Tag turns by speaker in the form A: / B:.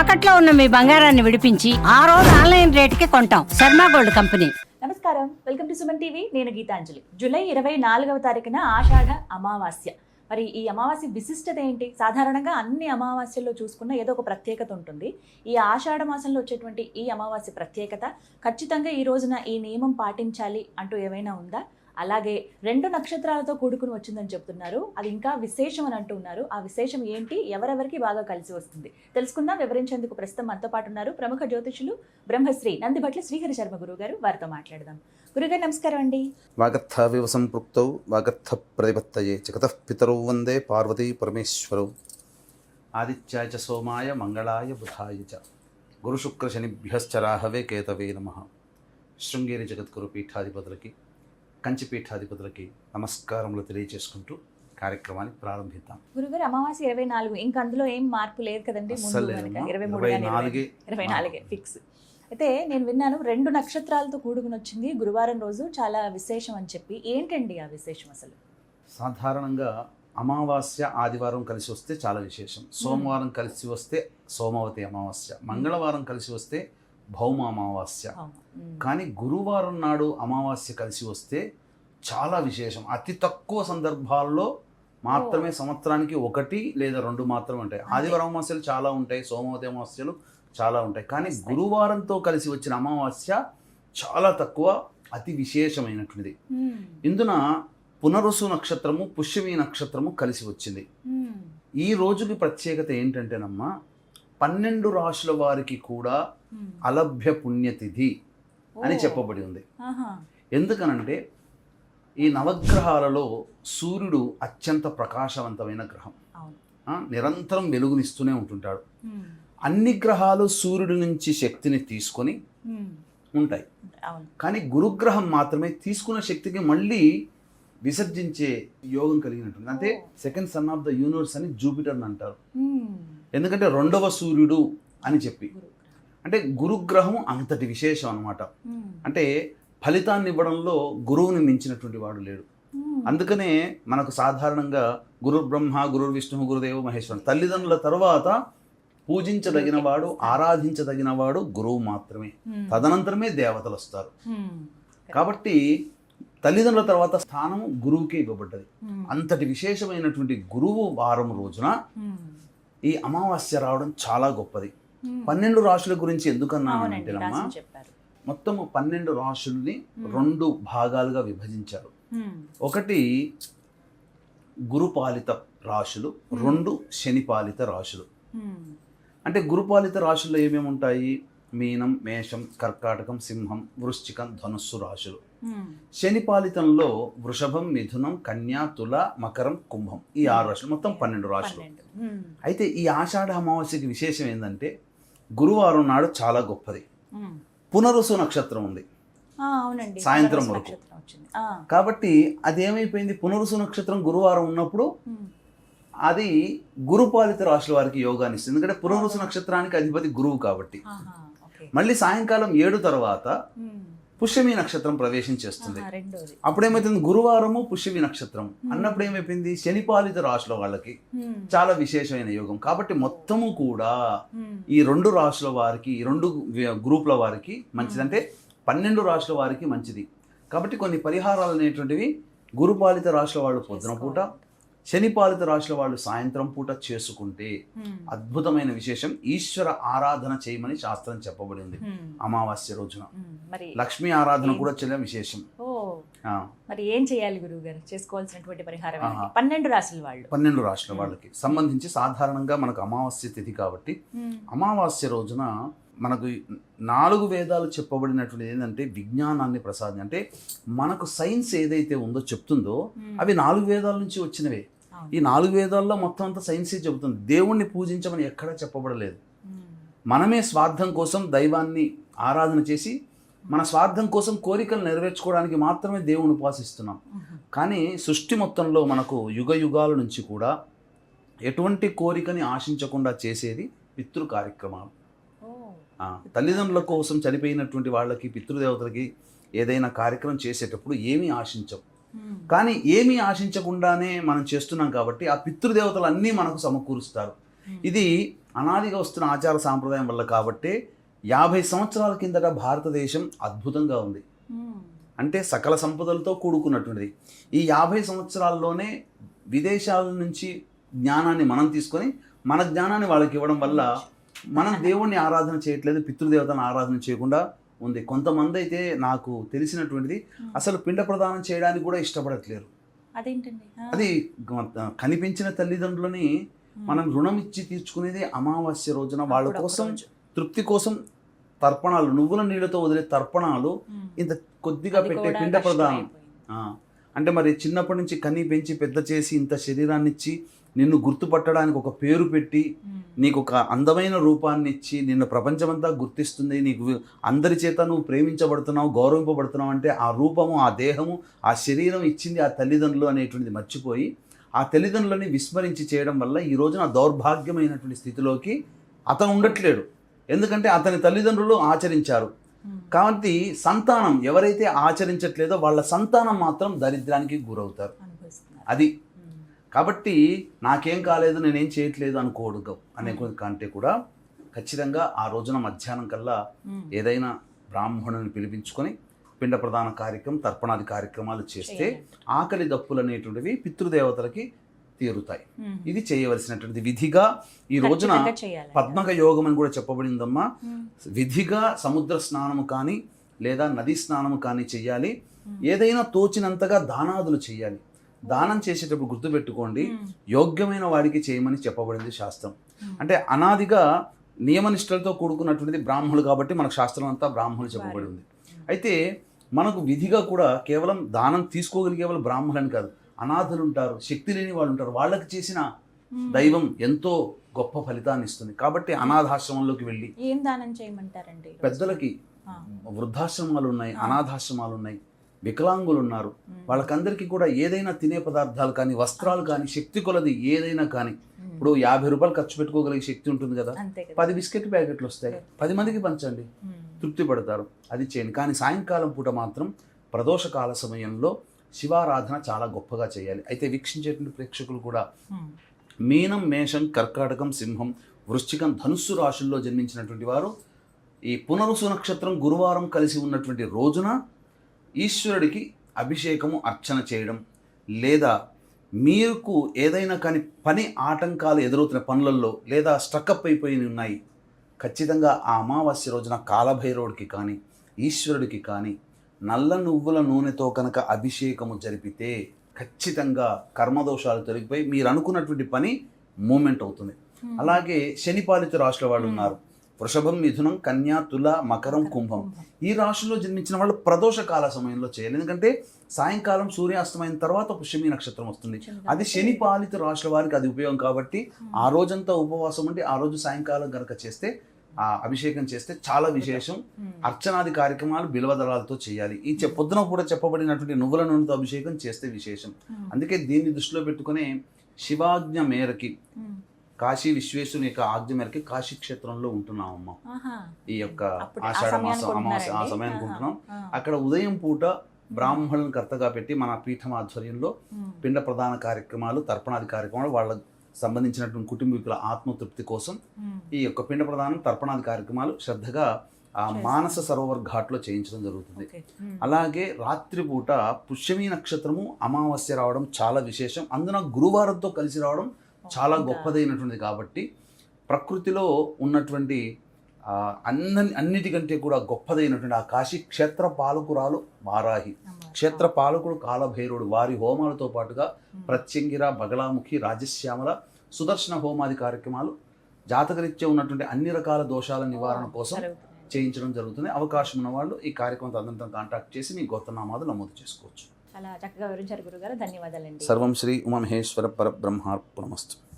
A: తాకట్లో ఉన్న మీ బంగారాన్ని విడిపించి ఆ రోజు ఆన్లైన్ రేటుకి కొంటాం. Sharma gold company.
B: నమస్కారం. Welcome to Suman TV. నేను గీతాంజలి. జూలై ఇరవై నాలుగవ తారీఖున ఆషాఢ అమావాస్య. మరి ఈ అమావాస్య విశిష్టత ఏంటి? సాధారణంగా అన్ని అమావాస్యల్లో చూసుకున్న ఏదో ఒక ప్రత్యేకత ఉంటుంది. ఈ ఆషాఢ మాసంలో వచ్చేటువంటి ఈ అమావాస్య ప్రత్యేకత ఖచ్చితంగా ఈ రోజున ఈ నియమం పాటించాలి అంటూ ఏమైనా ఉందా? అలాగే రెండు నక్షత్రాలతో కూడుకుని వచ్చిందని చెప్తున్నారు. అది ఇంకా విశేషం అని అంటున్నారు ఆ విశేషం ఏంటి? ఎవరెవరికి బాగా కలిసి వస్తుంది? తెలుసుకుందాం. వివరించేందుకు ప్రస్తుతం మనతో పాటు ఉన్నారు ప్రముఖ జ్యోతిషులు బ్రహ్మశ్రీ నందిభట్ల శ్రీహరి శర్మ గురువు గారు వారితో మాట్లాడదాం. గురుగారు నమస్కారం అండి.
C: వాగర్థావివ సంపృక్తౌ వాగర్థ ప్రతిపత్తయే జగతః పితరౌ వందే పార్వతీ పరమేశ్వరౌ. ఆదిత్యాయ చ సోమాయ మంగళాయ బుధాయ చ. గురుశుక్రశనిభ్యశ్చరాహవే కేతవే నమ. శృంగేరి జగద్గురు పీఠాధిపతులకి కంచి పీఠాధిపతులకి నమస్కారములు తెలియజేసుకుంటూ కార్యక్రమాన్ని ప్రారంభిద్దాం.
B: గురుగారు అమావాస్య ఇరవై నాలుగు. ఇంకా అందులో ఏం మార్పు లేదు కదండి. ఇరవై మూడు
C: ఇరవై నాలుగే.
B: ఫిక్స్. అయితే నేను విన్నాను రెండు నక్షత్రాలతో కూడుకుని వచ్చింది గురువారం రోజు చాలా విశేషం అని చెప్పి. ఏంటండి ఆ విశేషం అసలు?
C: సాధారణంగా అమావాస్య ఆదివారం కలిసి వస్తే చాలా విశేషం. సోమవారం కలిసి వస్తే సోమవతి అమావాస్య. మంగళవారం కలిసి వస్తే భౌమ అమావాస్య. కానీ గురువారం నాడు అమావాస్య కలిసి వస్తే చాలా విశేషం. అతి తక్కువ సందర్భాల్లో మాత్రమే సంవత్సరానికి ఒకటి లేదా రెండు మాత్రమే ఉంటాయి. ఆదివారం అమావాస్యలు చాలా ఉంటాయి. సోమవతి అమావాస్యలు చాలా ఉంటాయి. కానీ. గురువారంతో కలిసి వచ్చిన అమావాస్య చాలా తక్కువ అతి విశేషమైనటువంటిది. ఇందున పునరుసు నక్షత్రము పుష్యమి నక్షత్రము కలిసి వచ్చింది. ఈ రోజుకి ప్రత్యేకత ఏంటంటేనమ్మా పన్నెండు రాశుల వారికి కూడా
B: ఉమ్.
C: అలభ్య పుణ్యతిథి అని. చెప్పబడి ఉంది. ఎందుకనంటే ఈ నవగ్రహాలలో సూర్యుడు అత్యంత ప్రకాశవంతమైన గ్రహం నిరంతరం వెలుగునిస్తూనే ఉంటుంటాడు
B: ఉమ్.
C: అన్ని గ్రహాలు సూర్యుడి నుంచి శక్తిని తీసుకొని
B: ఉమ్.
C: ఉంటాయి కానీ గురుగ్రహం మాత్రమే తీసుకున్న శక్తికి మళ్ళీ విసర్జించే యోగం కలిగినట్టుంది అంటే second son of the universe అని జూపిటర్ అంటారు. ఎందుకంటే రెండవ సూర్యుడు అని చెప్పి. అంటే గురుగ్రహం అంతటి విశేషం అన్నమాట
B: ఉమ్.
C: అంటే ఫలితాన్ని ఇవ్వడంలో గురువుని మించినటువంటి వాడు లేడు. అందుకనే మనకు సాధారణంగా గురు బ్రహ్మ గురు విష్ణు గురుదేవ మహేశ్వరం తల్లిదండ్రుల తర్వాత పూజించదగిన వాడు ఆరాధించదగిన వాడు గురువు మాత్రమే. తదనంతరమే దేవతలు వస్తారు. కాబట్టి తల్లిదండ్రుల తర్వాత స్థానం గురువుకే ఇవ్వబడ్డది. అంతటి విశేషమైనటువంటి గురువు వారం రోజున. ఈ అమావాస్య రావడం చాలా గొప్పది. పన్నెండు రాశుల గురించి ఎందుకన్నాను అంటేనమ్మా మొత్తం పన్నెండు రాశుల్ని. రెండు భాగాలుగా విభజించారు. ఒకటి గురుపాలిత రాశులు రెండు శనిపాలిత రాశులు. అంటే గురుపాలిత రాశుల్లో ఏమేమి ఉంటాయి మీనం మేషం కర్కాటకం సింహం వృశ్చికం ధనుస్సు రాశులు
B: ఉమ్.
C: శనిపాలితంలో వృషభం మిథునం కన్యా తుల మకరం కుంభం ఈ ఆరు రాశులు. మొత్తం పన్నెండు రాశులు.
B: ఉమ్.
C: అయితే ఈ ఆషాఢ అమావాస్యకి విశేషం ఏంటంటే గురువారం నాడు చాలా గొప్పది. పునరుసు నక్షత్రం ఉంది.
B: అవునండి.
C: సాయంత్రం వరకు. కాబట్టి అదేమైపోయింది? పునరుసు నక్షత్రం గురువారం ఉన్నప్పుడు. అది గురుపాలిత రాశుల వారికి యోగాన్ని ఇస్తుంది. ఎందుకంటే పునరుసు నక్షత్రానికి అధిపతి గురువు కాబట్టి. మళ్ళీ సాయంకాలం ఏడు తర్వాత. పుష్యమి నక్షత్రం ప్రవేశం చేస్తుంది. అప్పుడేమైతుంది గురువారము పుష్యమి నక్షత్రం. అన్నప్పుడు ఏమైపోయింది? శనిపాలిత రాశుల వాళ్ళకి. చాలా విశేషమైన యోగం. కాబట్టి మొత్తము కూడా. ఈ రెండు రాశుల వారికి ఈ రెండు గ్రూపుల వారికి మంచిది అంటే పన్నెండు రాశుల వారికి మంచిది. కాబట్టి కొన్ని పరిహారాలు అనేటువంటివి గురుపాలిత రాశుల వాళ్ళు పొద్దున పూట శనిపాలిత రాశుల వాళ్ళు సాయంత్రం పూట చేసుకుంటే. అద్భుతమైన విశేషం ఈశ్వర ఆరాధన చేయమని శాస్త్రం చెప్పబడి ఉంది
B: ఉమ్.
C: అమావాస్య రోజున లక్ష్మీ ఆరాధన కూడా చేయడం విశేషం
B: మరి ఏం చేయాలి గురువు గారు చేసుకోవాల్సినటువంటి పరిహారం. పన్నెండు రాసుల వాళ్ళు
C: పన్నెండు రాశుల వాళ్ళకి సంబంధించి సాధారణంగా మనకు అమావాస్య తిథి కాబట్టి. అమావాస్య రోజున మనకు నాలుగు వేదాలు చెప్పబడినటువంటి ఏంటంటే విజ్ఞానాన్ని ప్రసాదం అంటే మనకు సైన్స్ ఏదైతే ఉందో చెప్తుందో. అవి నాలుగు వేదాల నుంచి వచ్చినవే. ఈ నాలుగు వేదాల్లో మొత్తం అంతా సైన్సే చెబుతుంది దేవుణ్ణి పూజించమని ఎక్కడా చెప్పబడలేదు. మనమే స్వార్థం కోసం దైవాన్ని ఆరాధన చేసి మన స్వార్థం కోసం కోరికలు నెరవేర్చుకోవడానికి మాత్రమే దేవుని ఉపాసిస్తున్నాం కానీ సృష్టి మొత్తంలో మనకు యుగ యుగాల నుంచి కూడా ఎటువంటి కోరికని ఆశించకుండా చేసేది పితృ కార్యక్రమాలు తల్లిదండ్రుల కోసం చనిపోయినటువంటి వాళ్ళకి పితృదేవతలకి ఏదైనా కార్యక్రమం చేసేటప్పుడు ఏమీ ఆశించం. కానీ ఏమీ ఆశించకుండానే మనం చేస్తున్నాం కాబట్టి ఆ పితృదేవతలు అన్నీ మనకు సమకూరుస్తారు. ఇది అనాదిగా వస్తున్న ఆచార సాంప్రదాయం వల్ల కాబట్టి యాభై సంవత్సరాల కిందట భారతదేశం అద్భుతంగా ఉంది. అంటే సకల సంపదలతో కూడుకున్నటువంటిది ఈ యాభై సంవత్సరాల్లోనే విదేశాల నుంచి జ్ఞానాన్ని మనం తీసుకొని మన జ్ఞానాన్ని వాళ్ళకి ఇవ్వడం వల్ల మనం దేవుణ్ణి ఆరాధన చేయట్లేదు పితృదేవతను ఆరాధన చేయకుండా ఉంది కొంతమంది అయితే నాకు తెలిసినటువంటిది అసలు పిండ ప్రదానం చేయడానికి కూడా ఇష్టపడట్లేరు. అది కనిపించిన తల్లిదండ్రులని మనం రుణం ఇచ్చి తీర్చుకునేది అమావాస్య రోజున వాళ్ళ కోసం. తృప్తి కోసం తర్పణాలు నువ్వుల నీళ్ళతో వదిలే తర్పణాలు. ఇంత కొద్దిగా పెట్టే పిండ. ఆ, అంటే మరి చిన్నప్పటి నుంచి కన్నీ పెంచి పెద్ద చేసి ఇంత శరీరాన్ని ఇచ్చి నిన్ను గుర్తుపట్టడానికి ఒక పేరు పెట్టి. నీకు ఒక అందమైన రూపాన్ని ఇచ్చి నిన్ను ప్రపంచమంతా గుర్తిస్తుంది నీకు అందరి చేత నువ్వు ప్రేమించబడుతున్నావు గౌరవింపబడుతున్నావు అంటే ఆ రూపము ఆ దేహము ఆ శరీరం ఇచ్చింది ఆ తల్లిదండ్రులు అనేటువంటిది మర్చిపోయి ఆ తల్లిదండ్రులని విస్మరించి చేయడం వల్ల ఈ రోజున దౌర్భాగ్యమైనటువంటి స్థితిలోకి అతను ఉండట్లేడు ఎందుకంటే అతని తల్లిదండ్రులు ఆచరించారు. కాబట్టి సంతానం ఎవరైతే ఆచరించట్లేదో వాళ్ళ సంతానం మాత్రం దరిద్రానికి గురవుతారు అది. కాబట్టి నాకేం కాలేదు నేనేం చేయట్లేదు అనుకోడు అనే కంటే కూడా ఖచ్చితంగా ఆ రోజున మధ్యాహ్నం కల్లా. ఏదైనా బ్రాహ్మణుని పిలిపించుకొని పిండ ప్రధాన కార్యక్రమం తర్పణాది కార్యక్రమాలు చేస్తే. ఆకలి దప్పులు అనేటువంటివి పితృదేవతలకి తీరుతాయి. ఇది చేయవలసినటువంటి విధిగా ఈ రోజున
B: చేయాలి.
C: పద్మక యోగం అని కూడా చెప్పబడిందమ్మా
B: మ్మ్.
C: విధిగా సముద్ర స్నానము కానీ లేదా నదీ స్నానము కానీ చెయ్యాలి
B: మ్మ్.
C: ఏదైనా తోచినంతగా దానాదులు చేయాలి దానం చేసేటప్పుడు గుర్తుపెట్టుకోండి. యోగ్యమైన వాడికి చేయమని చెప్పబడింది శాస్త్రం. అంటే అనాదిగా నియమనిష్టలతో కూడుకున్నటువంటిది బ్రాహ్మణులు కాబట్టి మనకు శాస్త్రం అంతా బ్రాహ్మణులు చెప్పబడి ఉంది అయితే మనకు విధిగా కూడా కేవలం దానం తీసుకోగలిగే వాళ్ళు బ్రాహ్మణులని కాదు అనాథులు ఉంటారు శక్తి లేని వాళ్ళు ఉంటారు వాళ్ళకి చేసిన. దైవం ఎంతో గొప్ప ఫలితాన్ని ఇస్తుంది కాబట్టి అనాథాశ్రమంలోకి వెళ్ళి
B: ఏం దానం చేయమంటారండి?
C: పెద్దలకి. వృద్ధాశ్రమాలు ఉన్నాయి. అనాథాశ్రమాలు ఉన్నాయి వికలాంగులు ఉన్నారు. వాళ్ళకందరికీ కూడా ఏదైనా తినే పదార్థాలు కానీ వస్త్రాలు కానీ శక్తి కొలది ఏదైనా కానీ. ఇప్పుడు యాభై రూపాయలు ఖర్చు పెట్టుకోగలిగే శక్తి ఉంటుంది కదా పది బిస్కెట్ ప్యాకెట్లు వస్తాయి పది మందికి పంచండి. తృప్తి పడతారు అది చేయండి కానీ సాయంకాలం పూట మాత్రం ప్రదోషకాల సమయంలో శివారాధన చాలా గొప్పగా చేయాలి అయితే వీక్షించేటువంటి ప్రేక్షకులు కూడా. మీనం మేషం కర్కాటకం సింహం వృశ్చికం ధనుస్సు రాశుల్లో జన్మించినటువంటి వారు ఈ పునరుసు నక్షత్రం గురువారం కలిసి ఉన్నటువంటి రోజున ఈశ్వరుడికి అభిషేకము అర్చన చేయడం లేదా మీకు ఏదైనా కానీ పని ఆటంకాలు ఎదురవుతున్న పనులలో లేదా స్ట్రక్అప్ అయిపోయి ఉన్నాయి ఖచ్చితంగా ఆ అమావాస్య రోజున కాలభైరవుడికి కానీ ఈశ్వరుడికి కానీ నల్ల నువ్వుల నూనెతో కనుక అభిషేకము జరిపితే ఖచ్చితంగా కర్మదోషాలు తొలగిపోయి మీరు అనుకున్నటువంటి పని మూమెంట్ అవుతుంది. అలాగే శనిపాలిత రాశుల వాళ్ళు ఉన్నారు. వృషభం మిథునం కన్యా తుల మకరం కుంభం. ఈ రాశుల్లో జన్మించిన వాళ్ళు ప్రదోష కాల సమయంలో చేయాలి. ఎందుకంటే సాయంకాలం సూర్యాస్తమైన తర్వాత పుష్యమి నక్షత్రం వస్తుంది. అది శని పాలిత రాశుల వారికి అది ఉపయోగం కాబట్టి ఆ రోజంతా ఉపవాసం ఉండి ఆ రోజు సాయంకాలం గనక చేస్తే అభిషేకం చేస్తే చాలా విశేషం. అర్చనాది కార్యక్రమాలు బిలవదళాలతో చేయాలి ఈ పొద్దున కూడా చెప్పబడినటువంటి నువ్వుల నూనెతో అభిషేకం చేస్తే విశేషం. అందుకే దీన్ని దృష్టిలో పెట్టుకునే శివాజ్ఞ మేరకి. కాశీ విశ్వేశ్వరుని యొక్క ఆజ్ఞ మేరకి కాశీ క్షేత్రంలో ఉంటున్నామమ్మా
B: ఆహా.
C: ఈ యొక్క ఆషాఢ మాసం అమావాస్య ఆ? సమయానికి. ఉంటున్నాం. అక్కడ ఉదయం పూట బ్రాహ్మణులను కర్తగా పెట్టి మన పీఠం ఆధ్వర్యంలో. పిండ ప్రధాన కార్యక్రమాలు తర్పణాది కార్యక్రమాలు వాళ్ళకు సంబంధించినటువంటి కుటుంబీకుల ఆత్మతృప్తి కోసం
B: మ్మ్.
C: ఈ యొక్క పిండ ప్రధానం తర్పణాది కార్యక్రమాలు శ్రద్ధగా ఆ. మానస సరోవర్ ఘాట్లో చేయించడం జరుగుతుంది.
B: మ్మ్.
C: అలాగే రాత్రిపూట పుష్యమి నక్షత్రము అమావాస్య రావడం చాలా విశేషం అందున గురువారంతో కలిసి రావడం చాలా
B: ఇంకా
C: గొప్పదైనటువంటిది కాబట్టి ప్రకృతిలో ఉన్నటువంటి అన్ని అన్నిటికంటే కూడా గొప్పదైనటువంటి ఆ కాశీ క్షేత్ర పాలకురాలు వారాహి. క్షేత్ర పాలకుడు కాలభైరవుడు. వారి హోమాలతో పాటుగా. ప్రత్యంగిర బగలాముఖి రాజశ్యామల సుదర్శన హోమాది కార్యక్రమాలు జాతకరీత్యా ఉన్నటువంటి అన్ని రకాల దోషాల నివారణ కోసం. చేయించడం జరుగుతుంది. అవకాశం ఉన్న వాళ్ళు ఈ కార్యక్రమం తదనంతరం కాంటాక్ట్ చేసి మీ గోత్రనామాలు నమోదు చేసుకోవచ్చు.
B: చాలా చక్కగా వివరించారు గురుగారు. ధన్యవాదాలండి.
C: సర్వం శ్రీ ఉమామహేశ్వర పరబ్రహ్మార్పణమస్తు.